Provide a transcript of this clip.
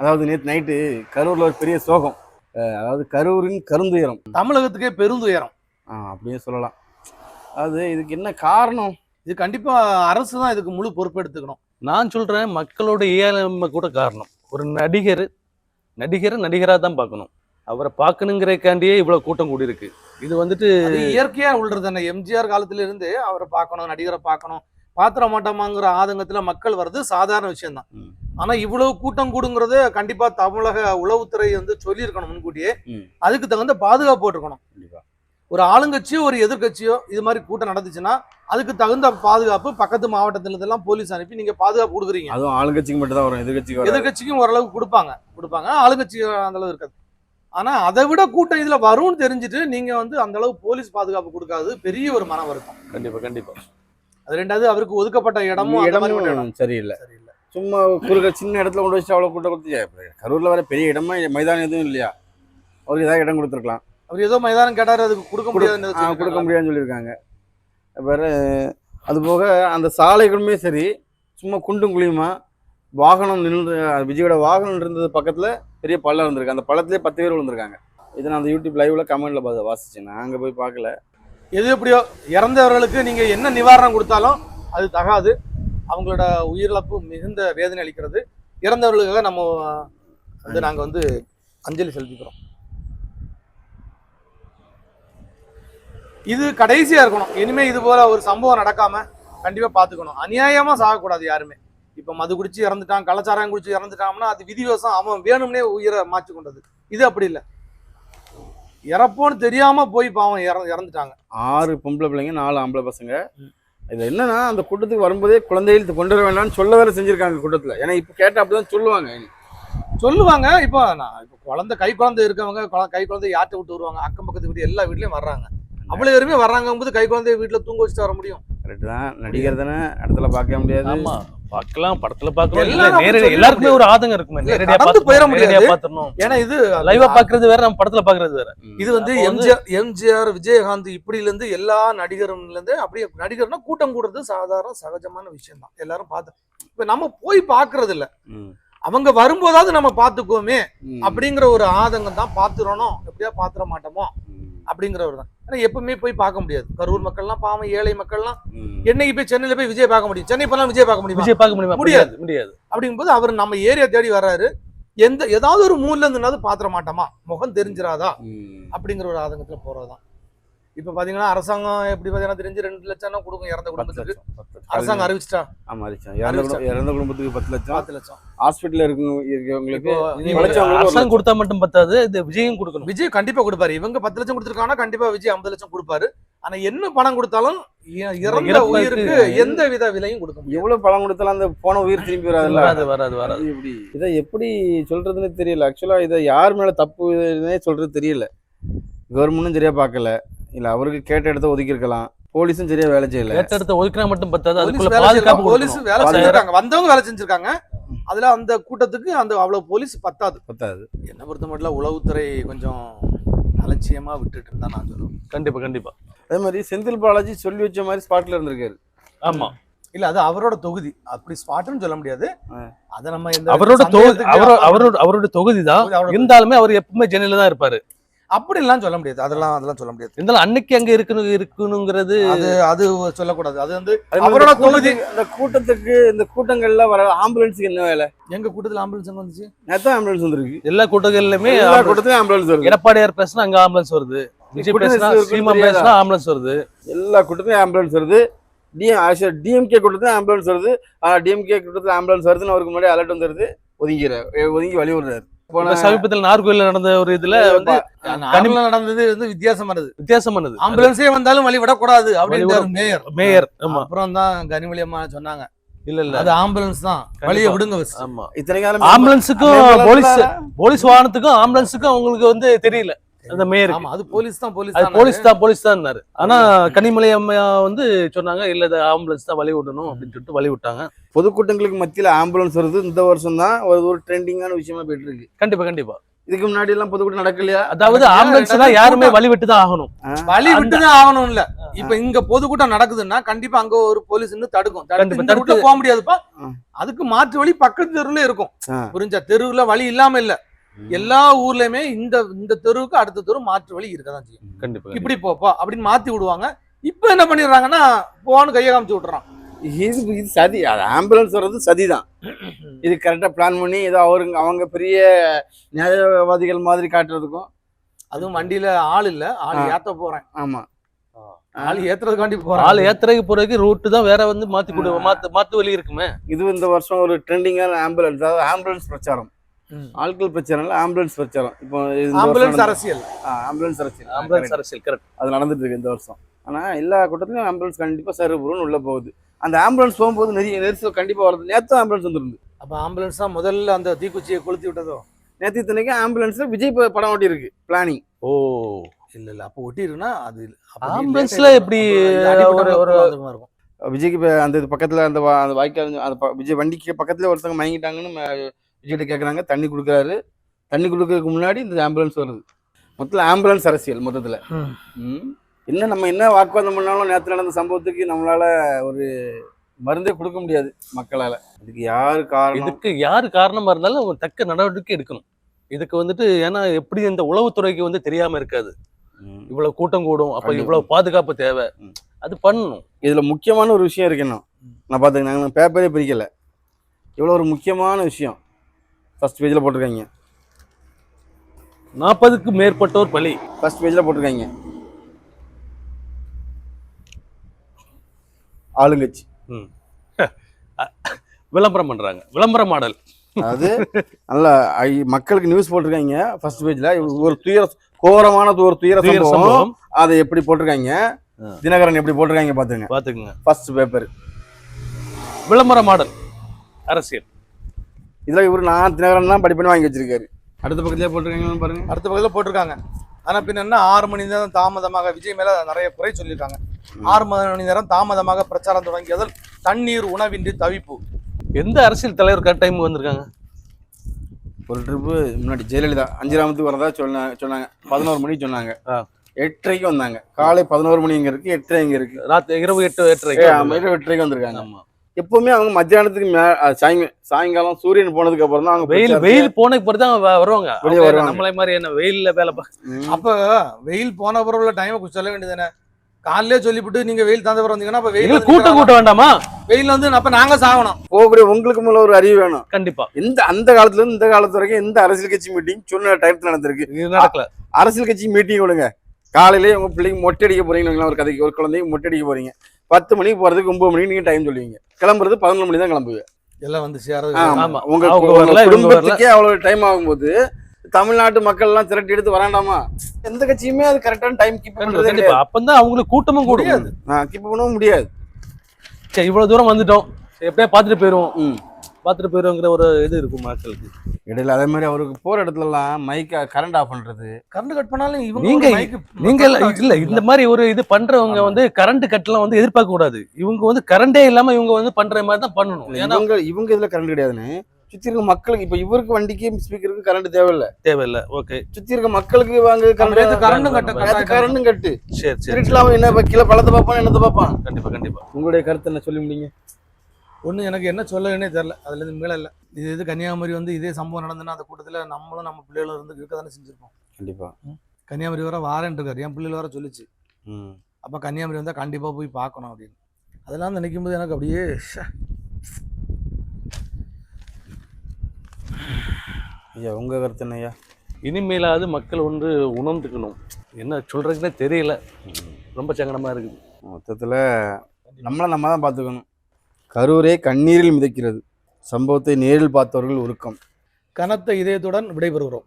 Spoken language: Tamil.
அதாவது நேற்று நைட்டு கரூரில் ஒரு பெரிய சோகம். அதாவது கரூரின் கருந்துயரம். தமிழகத்துக்கே பெருந்துயரம். ஆ அப்படியே சொல்லலாம். அது இதுக்கு என்ன காரணம்? இது கண்டிப்பா அரசு தான் இதுக்கு முழு பொறுப்பு எடுத்துக்கணும். நான் சொல்றேன் மக்களோட இயலாமை கூட காரணம். ஒரு நடிகர் நடிகரை நடிகராக தான் பார்க்கணும். அவரை பார்க்கணுங்கிறக்காண்டியே இவ்வளோ கூட்டம் கூடியிருக்கு இது வந்துட்டு அது இயற்கையா உள்ளது தானே. எம்ஜிஆர் காலத்துல இருந்து அவரை பார்க்கணும் நடிகரை பார்க்கணும். பாத்திர மாட்டோமாங்கிற ஆதங்கத்துல மக்கள் வர்றது சாதாரண விஷயம்தான். ஆனா இவ்வளவு கூட்டம் கூடுங்கிறது கண்டிப்பா தமிழக உளவுத்துறை வந்து சொல்லியிருக்கணும் முன்கூட்டியே. அதுக்கு தகுந்த பாதுகாப்பு போட்டிருக்கணும். ஒரு ஆளுங்கட்சியோ ஒரு எதிர்க்கட்சியோ இது மாதிரி கூட்டம் நடந்துச்சுன்னா அதுக்கு தகுந்த பாதுகாப்பு பக்கத்து மாவட்டத்துல இருந்தெல்லாம் போலீஸ் அனுப்பி நீங்க பாதுகாப்பு கொடுக்குறீங்க. அதுவும் ஆளுங்கட்சிக்கு மட்டும் தான் வரும் எதிர்கட்சிக்கு வராது. எதிர்க்கட்சிக்கும் ஓரளவுக்கு கொடுப்பாங்க. கொடுப்பாங்க. ஆளுங்கட்சி அந்த அளவு இருக்காது. ஆனா அதை விட கூட்டம் இதுல வரும்னு தெரிஞ்சுட்டு நீங்க வந்து அந்த அளவு போலீஸ் பாதுகாப்பு கொடுக்காது. பெரிய ஒரு மன வருத்தம். கண்டிப்பா கண்டிப்பா. அது ரெண்டாவது அவருக்கு ஒதுக்கப்பட்ட இடமும் இடமும் சரியில்லை. சரியில்லை. சும்மா குறுக்க சின்ன இடத்துல கொண்டு வச்சு அவ்வளோ கூட்டம் கொடுத்து கரூரில் வர பெரிய இடமா மைதானம் எதுவும் இல்லையா? அவருக்கு ஏதாவது இடம் கொடுத்துருக்கலாம். அவர் ஏதோ மைதானம் கேட்டாரு அதுக்கு கொடுக்க முடியாதுன்னு ஆ, கொடுக்க. முடியாதுன்னு சொல்லியிருக்காங்க. வேறு அது போக அந்த சாலைகளுமே சரி சும்மா குண்டும் குழியுமா? வாகனம் நின்று விஜயோட வாகனம் இருந்தது பக்கத்தில் பெரிய பள்ளம் இருந்திருக்கு. அந்த பள்ளத்திலே பத்து பேர் விழுந்திருக்காங்க. இதை நான் அந்த யூடியூப் லைவ்ல கமெண்ட்ல பார்த்து வாசிச்சேன். நான் அங்கே போய் பார்க்கல. எது எப்படியோ இறந்தவர்களுக்கு நீங்க என்ன நிவாரணம் கொடுத்தாலும் அது தகாது. அவங்களோட உயிரிழப்பு மிகுந்த வேதனை அளிக்கிறது. இறந்தவர்களுக்காக நம்ம வந்து நாங்க வந்து அஞ்சலி செலுத்திக்கிறோம். இது கடைசியா இருக்கணும். இனிமே இது போல ஒரு சம்பவம் நடக்காம கண்டிப்பா பாத்துக்கணும். அநியாயமா சாகக்கூடாது யாருமே. இப்ப மது குடிச்சு இறந்துட்டான் கள்ளச்சாராயம் குடிச்சு இறந்துட்டான்னா அது விதிவசம் அவன் வேணும்னே உயிரை மாற்றி கொண்டது. இது அப்படி இல்லை. இறப்போன்னு தெரியாம போய் பாவம் இற- இறந்துட்டாங்க. ஆறு பொம்பளை பிள்ளைங்க நாலு ஆம்பளை பசங்க. இது என்னன்னா அந்த கூட்டத்துக்கு வரும்போதே குழந்தைகள் கொண்டு வர வேண்டாம்னு சொல்ல வேற செஞ்சிருக்காங்க கூட்டத்தில். ஏன்னா இப்போ கேட்டால் அப்படிதான் சொல்லுவாங்க. சொல்லுவாங்க. இப்போ நான் இப்போ குழந்தை கை குழந்தை இருக்கவங்க கை குழந்தை யார்ட்ட விட்டு வருவாங்க? அக்கம் பக்கத்து வீடு எல்லா வீட்லயும் வர்றாங்க. அவ்வளவு பேருமே வர்றாங்க போது கை குழந்தைய வீட்டுல தூங்க வச்சுட்டு வர முடியும். கரெக்ட் தான். நடிகர் தானே இடத்துல பார்க்க முடியாது. ஆமா. பார்க்கலாம் படத்துல எல்லாரும் நேரடி எல்லாருக்குமே ஒரு ஆதங்கம் இருக்குமே நேரடியா போயிட முடியாது. பார்த்துடணும் ஏன்னா இது லைவா பாக்குறது வேற நம்ம படத்துல பாக்குறது வேற. இது வந்து எம்ஜிஆர் எம்ஜிஆர் விஜயகாந்த் இப்படில இருந்து எல்லா நடிகர்ல இருந்து அப்படியே நடிகர்னா கூட்டம் கூடுறது சாதாரண சகஜமான விஷயம் தான் எல்லாரும் பார்த்து இப்ப நம்ம போய் பாக்குறது இல்ல. அவங்க வரும்போதாவது நம்ம பாத்துக்குவோமே. அப்படிங்கிற ஒரு ஆதங்கம் தான் பாத்துறணும் எப்படியா பாத்துற மாட்டோமோ ம். அப்படிங்கிறவர் தான் ஏன்னா எப்பவுமே போய் பார்க்க முடியாது. கரூர் மக்கள்லாம் பாவம் ஏழை மக்கள்லாம். என்னைக்கு போய் சென்னையில போய் விஜய் பார்க்க முடியும்? சென்னை போலாம் விஜய் பார்க்க முடியுமா? விஜய் பார்க்க முடியுமா? முடியாது. முடியாது அப்படிங்கும்போது அவர் நம்ம ஏரியா தேடி வர்றாரு. எந்த ஏதாவது ஒரு மூலைல இருந்துனாவது பாத்திர மாட்டோமா? முகம் தெரிஞ்சிராதா? ம். அப்படிங்கிற ஒரு ஆதங்கத்துல போறதுதான். இப்ப பாத்தீங்கன்னா அரசாங்கம் எப்படி பாத்தீங்கன்னா தெரிஞ்சு ரெண்டு லட்சம் கொடுக்கும்? இறந்த பத்து குடும்பத்துக்கு. அரசாங்கம் அறிவிச்சிட்டா. ஆமா இறந்த குடும்பத்துக்கு பத்து லட்சம். பத்து லட்சம். ஹாஸ்பிட்டல்ல இருக்கு இருக்கவங்களுக்கு அரசாங்கம். கொடுத்தா மட்டும் பத்தாது இது விஜயும் கொடுக்கணும். விஜய் கண்டிப்பா கொடுப்பாரு. இவங்க பத்து லட்சம் கொடுத்துருக்காங்கன்னா கண்டிப்பா விஜய் ஐம்பது லட்சம் கொடுப்பாரு. ஆனா என்ன பணம் கொடுத்தாலும் இறந்த உயிருக்கு எந்த வித விலையும் கொடுக்க முடியாது. எவ்வளவு பழம் கொடுத்தாலும் அந்த போன உயிர் திரும்பி வராது வராது வராது. அது எப்படி? இதை எப்படி சொல்றதுன்னு தெரியல. ஆக்சுவலா இதை யார் மேல தப்புன்னே சொல்றது தெரியல. கவர்மெண்ட்டும் சரியா பார்க்கல. இல்ல அவருக்கு கேட்ட இடத்த ஒதுக்கி இருக்கலாம் போலீஸும் சரியா வேலை செய்யல. ஏற்றத்தை ஒதுக்கினா மட்டும் பத்தாது அதுக்குள்ள பாதுகாப்பு. போலீஸ். வேலை. செஞ்சிருக்காங்க வந்தவங்க வேலை செஞ்சிருக்காங்க. அதுல அந்த கூட்டத்துக்கு அந்த அவ்வளவு போலீஸ் பத்தாது. பத்தாது. என்ன பொறுத்த மட்டும் உளவுத்துறை கொஞ்சம் அலட்சியமா விட்டுட்டு தான் நான் சொல்லுவேன். கண்டிப்பா கண்டிப்பா. அதே மாதிரி செந்தில் பாலாஜி சொல்லி வச்ச மாதிரி ஸ்பாட்ல இருந்திருக்காரு. ஆமா. இல்ல அது அவரோட தொகுதி. அப்படி ஸ்பாட்னு சொல்ல முடியாது. அத நம்ம அவரோட தொகுதி அவரோட அவரோட தொகுதி தான். இருந்தாலுமே அவர் எப்பவுமே ஜெனில தான் இருப்பாரு. அப்படி எல்லாம் சொல்ல முடியாது. அதெல்லாம் அதெல்லாம் சொல்ல முடியாது. இருந்தாலும் அன்னைக்கு அங்க இருக்கணும் இருக்கணுங்கிறது அது அது சொல்லக்கூடாது. அது வந்து அவரோட இந்த கூட்டத்துக்கு- இந்த கூட்டங்கள்ல வர ஆம்புலன்ஸுக்கு என்ன வேலை? எங்க கூட்டத்துல ஆம்புலன்ஸ் எங்க வந்துச்சு? நேத்தான் ஆம்புலன்ஸ் வந்திருக்கு. எல்லா கூட்டங்கள்லயுமே எல்லா கூட்டத்திலும் ஆம்புலன்ஸ் வருது. எடப்பாடியார் பேசினா அங்க ஆம்புலன்ஸ் வருது. விஜய் பேசினா ஆம்புலன்ஸ் வருது. எல்லா கூட்டத்திலும் ஆம்புலன்ஸ் வருது. டிஎம் டிஎம்கே கூட்டத்திலும் ஆம்புலன்ஸ் வருது. ஆனா டிஎம்கே கூட்டத்தில் ஆம்புலன்ஸ் வருதுன்னு அவருக்கு முன்னாடி அலர்ட் வந்துருது. ஒதுங்கிறார் ஒதுங்கி வழி விடுறாரு சமீபத்தில் நார்கோயில்ல நடந்த ஒரு இதுல வந்து நடந்தது வந்து வித்தியாசமானது வித்தியாசமானது ஆம்புலன்ஸே வந்தாலும் வழி விடக்கூடாது அப்படின்னு விட- மேயர். மேயர் ஆமா. அப்புறம் தான் கனிமொழி அம்மா சொன்னாங்க. இல்ல இல்ல. அது ஆம்புலன்ஸ் தான். வழியை விடுங்க. ஆமா. இத்தனை காலம் ஆம்புலன்ஸுக்கும். போலீஸ் போலீஸ் வாகனத்துக்கும் ஆம்புலன்ஸுக்கும் அவங்களுக்கு வந்து தெரியல. அந்த மேயருக்கு ஆமா அது போலீஸ் தான் போலீஸ் அது தான் போலீஸ் தான் போலீஸ் தான் ஆனா கனிமலை அம்மையா வந்து சொன்னாங்க இல்ல இது ஆம்புலன்ஸ் தான் வழி விடணும் அப்படின்னு சொல்லிட்டு வழி விட்டாங்க. பொதுக்கூட்டங்களுக்கு மத்தியில ஆம்புலன்ஸ் வருது. இந்த வருஷம் தான் ஒரு ஒரு ட்ரெண்டிங்கான விஷயமா போயிட்டு இருக்கு. கண்டிப்பா கண்டிப்பா. இதுக்கு முன்னாடி எல்லாம் பொதுக்கூட்டம் நடக்கலையா? அதாவது அது ஆம்புலன்ஸ் ரெண்டாவது யாருமே. வழி விட்டு தான் ஆகணும். வழி அந்த- விட்டுதான் ஆகணும் இல்ல இப்ப இங்க பொதுக்கூட்டம் நடக்குதுன்னா கண்டிப்பா அங்க ஒரு போலீஸ் தடுக்கும். ரூட்ல போக முடியாதுப்பா. அதுக்கு மாற்று வழி பக்கத்து தெருவுல இருக்கும். புரிஞ்சா? தெருவுல வழி இல்லாம இல்ல. எல்லா ஊர்லயுமே இந்த இந்த தெருவுக்கு அடுத்த தெரு மாற்று வழி இருக்கதான் செய்யும். கண்டிப்பா இப்படி போப்பா அப்படின்னு மாத்தி விடுவாங்க. இப்ப என்ன பண்ணிடுறாங்கன்னா போன்னு கையை காமிச்சு விட்டுறான். இது இது சதி அது ஆம்புலன்ஸ் வர்றது சதி தான் இது கரெக்டாக பிளான் பண்ணி ஏதோ அவருங்க அவங்க பெரிய நியாயவாதிகள் மாதிரி காட்டுறதுக்கும். அதுவும் வண்டியில ஆள் இல்ல ஆள். ஏத்த போறேன். ஆமாம் ஆள் ஏத்துறதுக்காண்டி போறேன். ஆள் ஏத்துறதுக்கு போறதுக்கு ரூட்டு தான் வேற வந்து மாத்தி கொடு. மாத்து மாத்து வழி இருக்குமே. இது இந்த வருஷம் ஒரு ட்ரெண்டிங்கான ஆம்புலன்ஸ் அதாவது ஆம்புலன்ஸ் பிரச்சாரம். ஆட்கள் இல்லை ஆம்புலன்ஸ் பிரச்சாரம் இப்போ ஆம்புலன்ஸ் அரசியல். ஆம்புலன்ஸ் அரசியல். ஆம்புலன்ஸ். அரசியல் கரெக்ட் அது நடந்துட்டு இருக்கு இந்த வருஷம். ஆனால் எல்லா கூட்டத்திலையும் ஆம்புலன்ஸ் கண்டிப்பாக சருபுருன்னு உள்ள போகுது. அந்த ஆம்புலன்ஸ் போகும்போது நிறைய நெரிசல் கண்டிப்பாக வருது நேற்று ஆம்புலன்ஸ் வந்துருந்து அப்ப ஆம்புலன்ஸ் தான் முதல்ல அந்த தீக்குச்சியை கொளுத்தி விட்டதோ? நேற்று இத்தனைக்கு ஆம்புலன்ஸில் விஜய் படம் ஓட்டி இருக்கு பிளானிங் ஓ இல்ல இல்ல. அப்ப ஒட்டிருக்குன்னா அது ஆம்புலன்ஸ்ல. எப்படி ஒரு- ஒரு- இருக்கும். விஜய்க்கு அந்த பக்கத்தில் அந்த அந்த வாய்க்கால் அந்த விஜய் வண்டிக்கு பக்கத்தில் ஒருத்தவங்க மயங்கிட்டாங்கன்னு விஜய்கிட்ட கேட்குறாங்க தண்ணி கொடுக்குறாரு. தண்ணி கொடுக்கறதுக்கு முன்னாடி இந்த ஆம்புலன்ஸ் வருது. மொத்தத்தில் ஆம்புலன்ஸ் அரசியல் மொத்தத்தில். என்ன நம்ம என்ன வாக்குவாதம் பண்ணாலும் நேற்று நடந்த சம்பவத்துக்கு நம்மளால ஒரு மருந்தே கொடுக்க முடியாது மக்களால். இதுக்கு யார் காரணம்? இதுக்கு யாரு காரணமா இருந்தாலும் அவங்க தக்க நடவடிக்கை எடுக்கணும். இதுக்கு வந்துட்டு ஏன்னா எப்படி இந்த உளவுத்துறைக்கு வந்து தெரியாம இருக்காது. இவ்வளவு கூட்டம் கூடும் அப்ப. இவ்வளவு பாதுகாப்பு தேவை. அது பண்ணணும். இதுல முக்கியமான ஒரு விஷயம் இருக்கு இன்னும் நான் பார்த்துக்க நாங்கள் பேப்பரே பிரிக்கல. இவ்வளோ ஒரு முக்கியமான விஷயம். ஃபர்ஸ்ட் பேஜில் போட்டிருக்காங்க. நாற்பதுக்கு மேற்பட்டோர் பலி. ஃபர்ஸ்ட் பேஜில் போட்டிருக்காங்க. ஆளுங்கட்சி. ம். விளம்பரம் பண்றாங்க. விளம்பர மாடல். அதாவது நல்ல மக்களுக்கு நியூஸ் போட்டிருக்காங்க. ஃபர்ஸ்ட் பேஜ்ல ஒரு துயர கோரமான ஒரு துயர சம்பவம். அதை எப்படி போட்டிருக்காங்க. தினகரன் எப்படி போட்டிருக்காங்க பாத்துங்க. பாத்துக்குங்க. ஃபர்ஸ்ட் பேப்பர் விளம்பர மாடல். அரசியல். இதுல இவரு நான் தினகரன் தான் படிப்பேன்னு வாங்கி வச்சிருக்காரு. அடுத்த பக்கத்துலயே போட்டிருக்காங்கன்னு பாருங்க. அடுத்த பக்கத்துல போட்டிருக்காங்க. ஆனா பின்ன என்ன ஆறு மணி நேரம் தாமதமாக விஜய் மேல நிறைய குறை சொல்லியிருக்காங்க. ஆறு மணி நேரம் தாமதமாக பிரச்சாரம் தொடங்கியதால் தண்ணீர் உணவின்றி தவிப்பு. எந்த அரசியல் தலைவர் கரெக்ட் டைம் வந்திருக்காங்க? ஒரு ட்ரிப்பு முன்னாடி ஜெயலலிதா அஞ்சிராமத்துக்கு வரதா சொன்ன சொன்னாங்க. பதினோரு மணிக்கு சொன்னாங்க. எட்டரைக்கு வந்தாங்க. காலை பதினோரு மணி இங்க இருக்கு எட்டரை இங்க இருக்கு. ராத்திரி இரவு எட்டு எட்டரைக்கு இரவு எட்டரைக்கு வந்திருக்காங்க. ஆமா. எப்பவுமே அவங்க மத்தியானத்துக்கு மே சாயங்க சாயங்காலம் சூரியன் போனதுக்கு அப்புறம் தான் அவங்க வெயில் வெயில் போன பிறகு தான் வருவாங்க. வெளிய அவங்க வருவாங்க. நம்மளை மாதிரி என்ன வெயில்ல வேலை. அப்ப வெயில் போன பிறகு உள்ள டைமை கொஞ்சம் சொல்ல வேண்டியதானே காலையிலே சொல்லிவிட்டு நீங்க வெயில் தந்த பிறகு வந்தீங்கன்னா அப்ப வெயில் கூட்டம் கூட்ட வேண்டாமா? வெயில் வந்து அப்ப நாங்க சாகணும். போகக்கூடிய உங்களுக்கு முதல்ல ஒரு அறிவு வேணும். கண்டிப்பா. இந்த அந்த காலத்துல இருந்து இந்த காலத்து வரைக்கும் எந்த அரசியல் கட்சி மீட்டிங் சொன்ன டயத்துல நடந்திருக்கு. நடக்கல. அரசியல் கட்சி மீட்டிங் விடுங்க. காலையிலேயே உங்க பிள்ளைங்க மொட்டை அடிக்க வைங்களேன், ஒரு கதைக்கு ஒரு குழந்தைக்கு மொட்டை அடிக்க போறீங்க. பத்து மணிக்கு போறதுக்கு ஒன்பது மணிக்கு நீங்க டைம் சொல்லுவீங்க. கிளம்புறது பதினொன்று மணி தான் கிளம்புவீங்க எல்லாம் வந்து சேரது. உங்க குடும்பத்துக்கே அவ்வளவு டைம் ஆகும்போது தமிழ்நாட்டு மக்கள் எல்லாம் திரட்டி எடுத்து வராண்டாமா? எந்த கட்சியுமே அது கரெக்டான டைம் கீப் பண்றதே அப்பதான் அவங்களுக்கு கூட்டமும் முடியாது. கீப் பண்ணவும் முடியாது. சரி இவ்வளவு தூரம் வந்துட்டோம். எப்படியா பாத்துட்டு போயிருவோம் ம். பாத்துட்டு போயிருவோங்கிற ஒரு இது இருக்கும் மக்களுக்கு. இடையில அதே மாதிரி அவருக்கு போற இடத்துல எல்லாம் மைக்க கரண்ட் ஆஃப் பண்றது. கரண்ட் கட் பண்ணாலும் இவங்க நீங்க- நீங்க இல்ல- இந்த மாதிரி ஒரு இது பண்றவங்க வந்து கரண்ட் கட்லாம் வந்து எதிர்பார்க்க கூடாது. இவங்க வந்து கரண்டே இல்லாம இவங்க வந்து பண்ற மாதிரி தான் பண்ணணும். ஏன்னா இவங்க இவங்க இதுல கரண்ட் கிடையாதுன்னு சுத்தி இருக்க மக்களுக்கு இப்ப இவருக்கு வண்டிக்கு ஸ்பீக்கருக்கு கரண்ட் தேவையில்ல. தேவையில்ல ஓகே சுத்தி இருக்க மக்களுக்கு வாங்க கரண்டும் கட்ட. கரண்டும் கட்டு சரி சரி இருட்டுல அவன் என்ன கீழே பழத்தை பார்ப்பான் என்னத்தை பார்ப்பான்? கண்டிப்பா கண்டிப்பா. உங்களுடைய கருத்து என்ன சொல்லி முடியுங்க? ஒண்ணு எனக்கு என்ன சொல்லணும்னே தெரியல. அதுல இருந்து மீள இல்ல. இது இது கன்னியாகுமரி வந்து இதே சம்பவம் நடந்துன்னா அந்த கூட்டத்துல நம்மளும் நம்ம பிள்ளைகளும் இருந்து இருக்க தானே செஞ்சிருப்போம். கண்டிப்பா. கன்னியாகுமரி வர வாரேன் இருக்காரு. என் பிள்ளைகள் வர சொல்லிச்சு. ம். அப்ப கன்னியாகுமரி வந்தா கண்டிப்பா போய் பார்க்கணும் அப்படின்னு. அதெல்லாம் நினைக்கும் போது எனக்கு அப்படியே ஷே. ஐயா உங்க கருத்து என்ன ஐயா? இனிமேலாவது மக்கள் வந்து உணர்ந்துக்கணும். என்ன சொல்றதுன்னே தெரியல. ரொம்ப சங்கடமா இருக்குது. மொத்தத்துல நம்மளை நம்ம தான் பார்த்துக்கணும். கரூரே கண்ணீரில் மிதக்கிறது. சம்பவத்தை நேரில் பார்த்தவர்கள் உருக்கம் கனத்த இதயத்துடன் விடைபெறுகிறோம்.